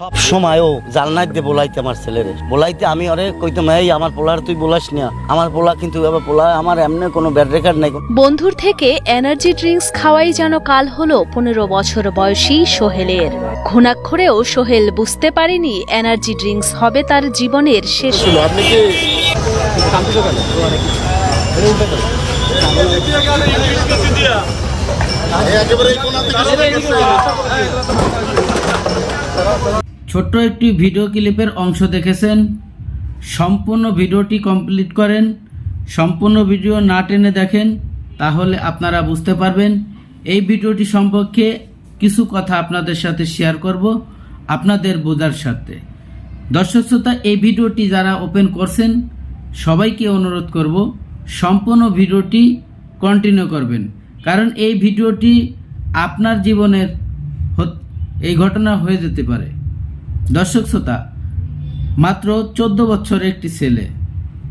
সব সময় ও জালনাত দিয়ে বোলাইতে আমার ছেলেরে। বলাইতে আমি অরে কইতাম এই আমার পোলার তুই বলাস না। আমার পোলা কিন্তু এবার পোলা আমার এমনি কোনো ব্যাড রেকর্ড নাই। বন্ধুর থেকে এনার্জি ড্রিঙ্কস খাওয়াই যেন কাল হলো পনেরো বছর বয়সী সোহেলের। ঘুণাক্ষরেও সোহেল বুঝতে পারেনি এনার্জি ড্রিঙ্কস হবে তার জীবনের শেষ। আপনি কি কেন? ছোট্ট একটি ভিডিও ক্লিপের অংশ দেখেছেন। সম্পূর্ণ ভিডিওটি কমপ্লিট করেন। সম্পূর্ণ ভিডিও না টেনে দেখেন, তাহলে আপনারা বুঝতে পারবেন। এই ভিডিওটি সম্পর্কে কিছু কথা আপনাদের সাথে শেয়ার করব, আপনাদের বোঝার সাথে। দর্শক শ্রোতা, এই ভিডিওটি যারা ওপেন করছেন, সবাইকে অনুরোধ করব, সম্পূর্ণ ভিডিওটি কন্টিনিউ করবেন। কারণ এই ভিডিওটি আপনার জীবনের এই ঘটনা হয়ে যেতে পারে। দর্শক শ্রোতা, মাত্র চোদ্দ বছরের একটি ছেলে,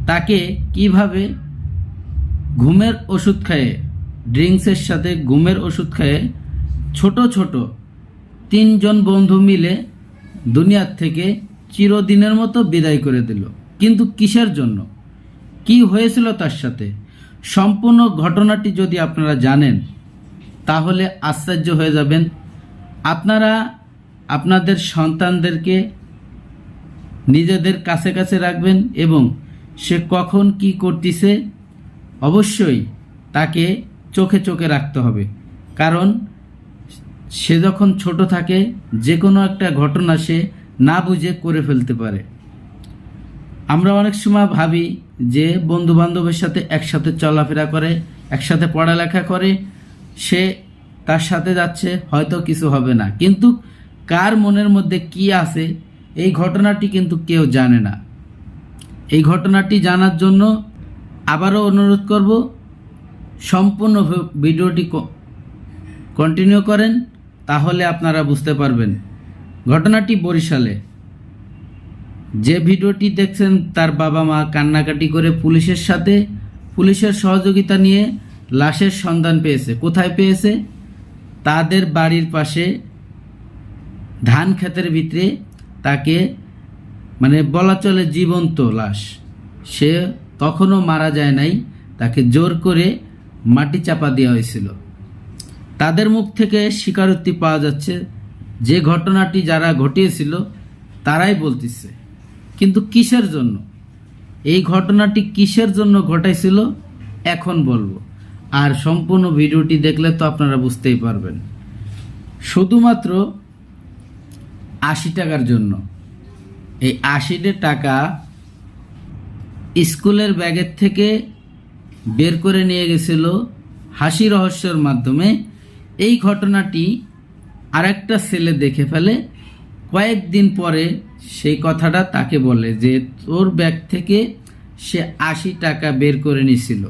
তাকে কীভাবে ঘুমের ওষুধ খায়ে ড্রিঙ্কসের সাথে ঘুমের ওষুধ খায়ে ছোট ছোট তিনজন বন্ধু মিলে দুনিয়ার থেকে চিরদিনের মতো বিদায় করে দিল। কিন্তু কিসের জন্য? কি হয়েছিল তার সাথে? সম্পূর্ণ ঘটনাটি যদি আপনারা জানেন, তাহলে আশ্চর্য হয়ে যাবেন। আপনারা আপনাদের সন্তানদেরকে নিজেদের কাছে কাছে রাখবেন এবং সে কখন কি করতেছে অবশ্যই তাকে চোখে চোখে রাখতে হবে। কারণ সে যখন ছোট থাকে যে কোনো একটা ঘটনা সে না বুঝে করে ফেলতে পারে। আমরা অনেক সময় ভাবি যে বন্ধু বান্ধবের সাথে একসাথে চলাফেরা করে, একসাথে পড়ালেখা করে, সে তার সাথে যাচ্ছে, হয়তো কিছু হবে না। কিন্তু কার মনের মধ্যে কি আছে, এই ঘটনাটি কিন্তু কেউ জানে না। এই ঘটনাটি জানার জন্য আবারও অনুরোধ করব, সম্পূর্ণ ভিডিওটি কন্টিনিউ করেন, তাহলে আপনারা বুঝতে পারবেন। ঘটনাটি বরিশালে। যে ভিডিওটি দেখছেন, তার বাবা মা কান্নাকাটি করে পুলিশের সাথে, পুলিশের সহযোগিতা নিয়ে লাশের সন্ধান পেয়েছে। কোথায় পেয়েছে? তাদের বাড়ির পাশে ধান ক্ষেতের ভিতরে তাকে মানে বলা চলে জীবন্ত লাশ। সে তখনও মারা যায় নাই, তাকে জোর করে মাটি চাপা দেওয়া হয়েছিল। তাদের মুখ থেকে স্বীকারোক্তি পাওয়া যাচ্ছে, যে ঘটনাটি যারা ঘটিয়েছিল তারাই বলতেছে। কিন্তু কিসের জন্য? এই ঘটনাটি কিসের জন্য ঘটাইছিল? এখন বলব। আর সম্পূর্ণ ভিডিওটি দেখলে তো আপনারা বুঝতেই পারবেন। শুধুমাত্র আশি টাকার জন্য। এই আশিটা টাকা স্কুলের ব্যাগের থেকে বের করে নিয়ে গেছিল হাসি রহস্যের মাধ্যমে। এই ঘটনাটি আরেকটা ছেলে দেখে ফেলে। কয়েকদিন পরে সেই কথাটা তাকে বলে যে, তোর ব্যাগ থেকে সে আশি টাকা বের করে নিছিল।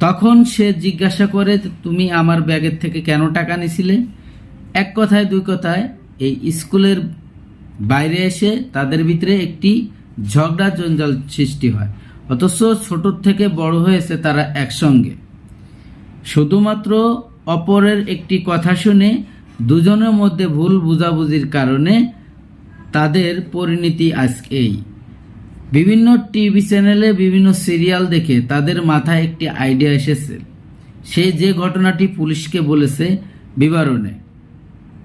তখন সে জিজ্ঞাসা করে, তুমি আমার ব্যাগের থেকে কেন টাকা নিছিলে? এক কথায়, দুই কথায় এই স্কুলের বাইরে এসে তাদের ভিতরে একটি ঝগড়া জঞ্জাল সৃষ্টি হয়। অথচ ছোট থেকে বড় হয়েছে তারা একসঙ্গে। শুধুমাত্র অপরের একটি কথা শুনে দুজনের মধ্যে ভুল বুঝাবুঝির কারণে তাদের পরিণতি আজ এই। বিভিন্ন টিভি চ্যানেলে বিভিন্ন সিরিয়াল দেখে তাদের মাথায় একটি আইডিয়া এসেছে। সে যে ঘটনাটি পুলিশকে বলেছে বিবরণে।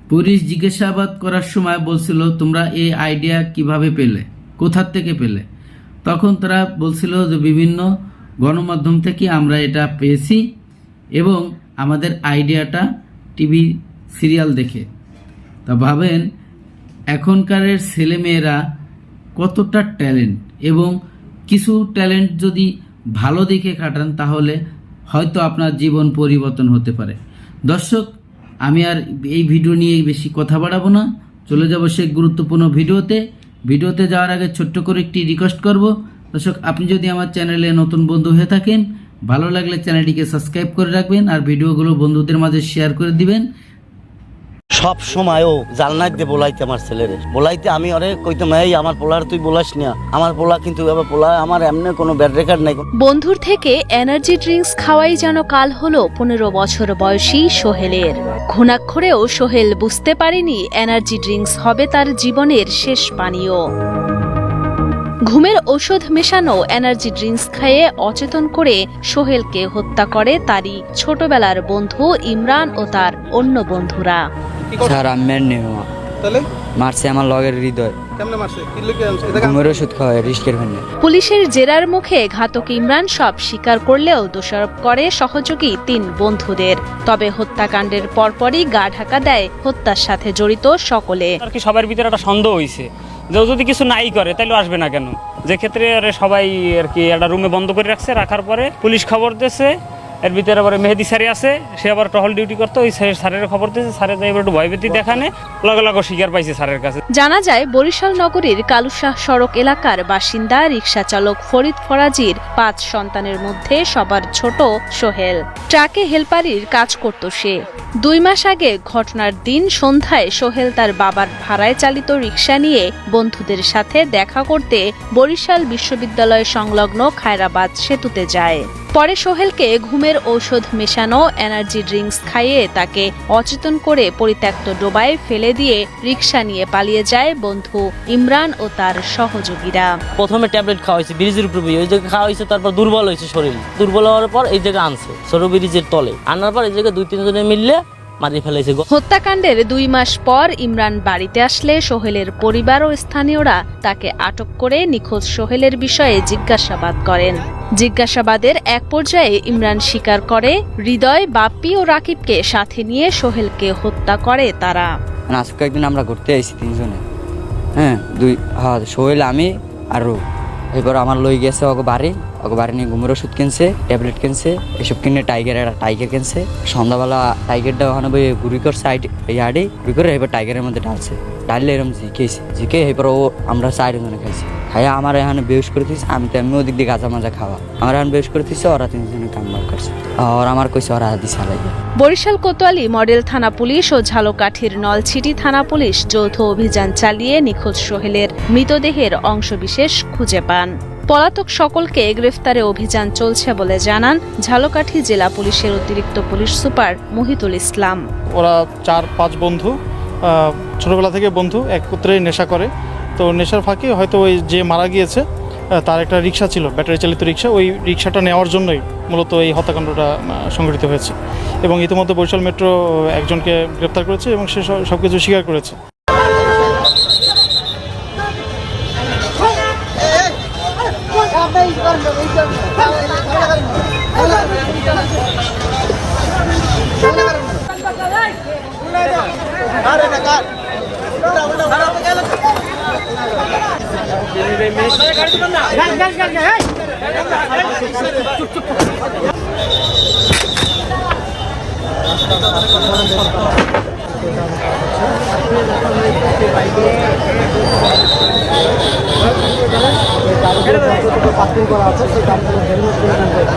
পুলিশ জিজ্ঞাসাবাদ করার সময় বলছিল, তোমরা এই আইডিয়া কীভাবে পেলে? কোথার থেকে পেলে? তখন তারা বলছিল যে, বিভিন্ন গণমাধ্যম থেকে আমরা এটা পেয়েছি এবং আমাদের আইডিয়াটা টিভি সিরিয়াল দেখে। তা ভাবেন, এখনকারের ছেলেমেয়েরা কতটা ট্যালেন্ট এবং কিছু ট্যালেন্ট যদি ভালো দিকে খাটান, তাহলে হয়তো আপনার জীবন পরিবর্তন হতে পারে। দর্শক আমি আর এই ভিডিও নিয়ে বেশি কথা বাড়াবো না। চলে যাব সে গুরুত্বপূর্ণ ভিডিওতে। ভিডিওতে যাওয়ার আগে ছোট্ট করে একটি রিকোয়েস্ট করব। দর্শক, আপনি যদি আমার চ্যানেলে নতুন বন্ধু হয়ে থাকেন, ভালো লাগলে চ্যানেলটিকে সাবস্ক্রাইব করে রাখবেন আর ভিডিওগুলো বন্ধুদের মাঝে শেয়ার করে দিবেন। সব সময় ও জালনাত দিয়ে বলাইতে আমার ছেলেরে। বলাইতে আমি অরে কইতাম, এই, আমার পোলার তুই বলাস না। আমার পোলা কিন্তু এবার পোলা আমার এমনি কোনো ব্যাড রেকর্ড নাই। বন্ধুর থেকে এনার্জি ড্রিঙ্কস খাওয়াই যেন কাল হলো পনেরো বছর বয়সী সোহেলের। ঘুণাক্ষরেও সোহেল বুঝতে পারেনি এনার্জি ড্রিঙ্কস হবে তার জীবনের শেষ পানীয়। ঘুমের ওষুধ মেশানো এনার্জি ড্রিঙ্কস খেয়ে অচেতন করে সোহেলকে হত্যা করে তারই ছোটবেলার বন্ধু ইমরান ও তার অন্য বন্ধুরা। স্যার আমি মেন নেই তাহলে? মারছে আমার লগের হৃদয়। পুলিশের জেরার মুখে ঘাতক ইমরান সব স্বীকার করলেও দোষারোপ করে সহযোগী তিন বন্ধুদের। তবে হত্যাকাণ্ডের পরপরই গা ঢাকা দেয় হত্যার সাথে জড়িত সকলে। আর কি সবার ভিতরে একটা সন্দেহ হয়েছে যে ও যদি কিছু নাই করে তাহলে আসবে না কেন? যে ক্ষেত্রে আরে সবাই আর কি একটা রুমে বন্ধ করে রাখছে রাখার পরে পুলিশ খবর দিয়েছে এর ভিতরে আবার মেহেদি স্যারে আছে, সে আবার টহল ডিউটি করতো ওই স্যার- স্যারের খবর দিয়েছে স্যারের এবার একটু ভয়ভীতি দেখানে, লগে লগে স্বীকার পাইছে স্যারের কাছে। জানা যায়, বরিশাল নগরীর কালুশাহ সড়ক এলাকার বাসিন্দা, রিক্সা চালক ফরিদ ফরাজির পাঁচ সন্তানের মধ্যে সবার ছোট সোহেল। ট্রাকে হেলপারির কাজ করত সে। দুই মাস আগে ঘটনার দিন সন্ধ্যায় সোহেল তার বাবার ভাড়ায় চালিত রিক্সা নিয়ে বন্ধুদের সাথে দেখা করতে বরিশাল বিশ্ববিদ্যালয় সংলগ্ন খায়রাবাদ সেতুতে যায়। পরে সোহেলকে ঘুমের ঔষধ মেশানো এনার্জি ড্রিঙ্কস খাইয়ে তাকে অচেতন করে পরিত্যক্ত ডোবায় ফেলে দিয়ে রিক্সা নিয়ে পালিয়ে যায় বন্ধু ইমরান ও তার সহযোগীরা। প্রথমে ট্যাবলেট খাওয়া হয়েছে, ব্রিজের উপর ওই জায়গায় খাওয়া হয়েছে, তারপর দুর্বল হয়েছে শরীর। দুর্বল হওয়ার পর এই জায়গায় আনছে, সরু ব্রিজের তলে। আনার পর এই জায়গায় দুই তিনজনে মিললে মারিয়ে ফেলেছে হত্যাকাণ্ডের দুই মাস পর ইমরান বাড়িতে আসলে সোহেলের পরিবার ও স্থানীয়রা তাকে আটক করে নিখোঁজ সোহেলের বিষয়ে জিজ্ঞাসাবাদ করেন। জিজ্ঞাসাবাদের এক পর্যায়ে ইমরান স্বীকার করে হৃদয় বাপ্পি ও রাকিবকে সাথে নিয়ে সোহেলকে হত্যা করে তারা। মানে আজকে একদিন আমরা ঘুরতে আইছি তিনজনে। হ্যাঁ দুই হ্যাঁ সোহেল আমি আর রূপ। এরপর আমার লই গেছে ওকে বাড়ি। ওকে বাড়ি নিয়ে ঘুমের ওষুধ কিনছে, ট্যাবলেট কিনছে, এসব কিনে টাইগার একটা টাইগার কিনছে। সন্ধ্যাবেলা টাইগারটা ওখানে বই ঘুরি করছে সাইড ইয়ার্ডে গুড়ি করে এবার টাইগারের মধ্যে ডালছে ডাললে এরকম জিকেছে জিকে এরপর ও আমরা সাইড ওখানে খাইছি। খাইয়া আমার এখানে বেউস করে দিচ্ছে আমি তো এমনি ওদিক দিয়ে গাঁজা মাজা খাওয়া। আমার এখন বেউস করে দিচ্ছে ওরা তিনজনে কাম বার করছে। আর আমার কইছে ওরা দিশা লাগে বরিশাল কোতোয়ালি মডেল থানা পুলিশ ও ঝালকাঠির নলছিটি থানা পুলিশ যৌথ অভিযান চালিয়ে নিখোঁজ সোহেলের মৃতদেহের অংশবিশেষ খুঁজে পান। পলাতক সকলকে গ্রেফতারে অভিযান চলছে বলে জানান ঝালকাঠি জেলা পুলিশের অতিরিক্ত পুলিশ সুপার মহিতুল ইসলাম। ওরা চার পাঁচ বন্ধু ছোটবেলা থেকে বন্ধু একত্রে নেশা করে। তো নেশার ফাঁকে হয়তো ওই যে মারা গিয়েছে তার একটা রিক্সা ছিল ব্যাটারি চালিত রিক্সা ওই রিক্সাটা নেওয়ার জন্যই মূলত এই হত্যাকাণ্ডটা সংঘটিত হয়েছে। এবং ইতিমধ্যে বরিশাল মেট্রো একজনকে গ্রেপ্তার করেছে এবং সে সব কিছু স্বীকার করেছে। আরে না পার্কিং করা আছে সেই গাড়িগুলো হেলমেট পরিধান করে